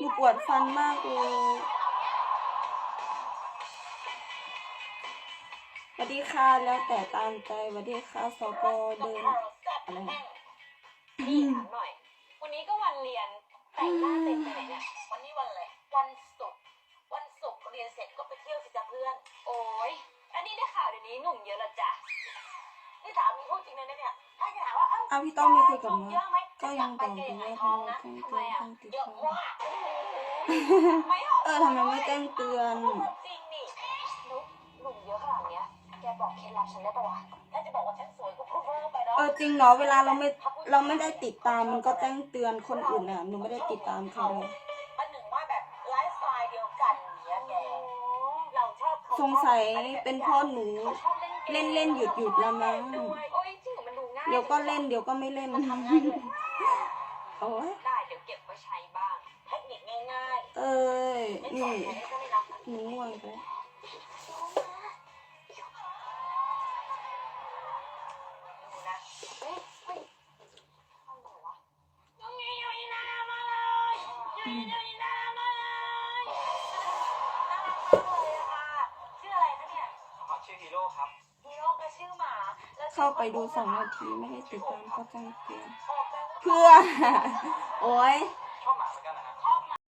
หนูปวดฟันมากเลยสวัสดีค่ะแล้วแต่ตามใจสวัสดีค่ะสกเดินอะไรนะพี่ถามหน่อย วันนี้ก็วันเรียน แต่งหน้าเต็มไปไหนเนี่ย วันนี้วันอะไร วันศุกร์ วันศุกร์เรียนเสร็จก็ไปเที่ยวสิจ้ะเพื่อน โอ้ย อันนี้ได้ข่าวเดี๋ยวนี้หนุ่มเยอะละจ้ะ นี่ถามมีพูดจริงเลยนะเนี่ย ถ้าจะถามว่า เอ้าอ้าวพี่ต้องไม่คุยกับหนุ่มน้เยองอะไหมก็ยังบอกอยู่ว่าทำไมนะแจ้งทำเตืไมอนอะต้องติดเยอะต่อมากโอ้โห ไม่หรอกเออทำไมไม่แจ้งเตือนจริงนี่นุ๊กหนุ่มเยอะขนาดเนี้ย แกบอกเคล็ดลับฉันได้ปะวะน่าจะบอกว่าฉันสวยก็พูดเวอร์ไปเนาะเออจริงเนาะเวลาเราไม่เราไม่ได้ติดตามมันก็แจ้งเตือนคนอื่นอะหนูไม่ได้ติดตามเขาเลยมันหนึ่งว่าแบบไลฟ์สไตล์เดียวกันเนี้ยแกเราชอบเขาสงสัยเป็นเพ่อหนูเขาชอบเล่นกมเล่นเล่นหยุดหยุดละมั้งด้วยโอ้ยจริงเหรอมันดูง่ายเดี๋ยวก็เล่นเดี๋ยวก็ไม่เล่นมันทำง่ายด้วยโอ้ย นี่อนใครก็ไม่รับนะหนูง่วงไปดูนะเฮ้ยเฮ้ยเอาไหนวะน้องนี่อยู่หน้ามาเลยอยู่อยู่หน้ามาเลยน่ารักมากเลยอะค่ะชื่ออะไรคะเนี่ยขอชื่อฮีโร่ครับฮีโร่ก็ชื่อหมาแล้วชื่อเข้าไปดูสองนาทีไม่ได้ติดตามก็แจ้งเตือนออกไปเพื่อ โอ้ยเ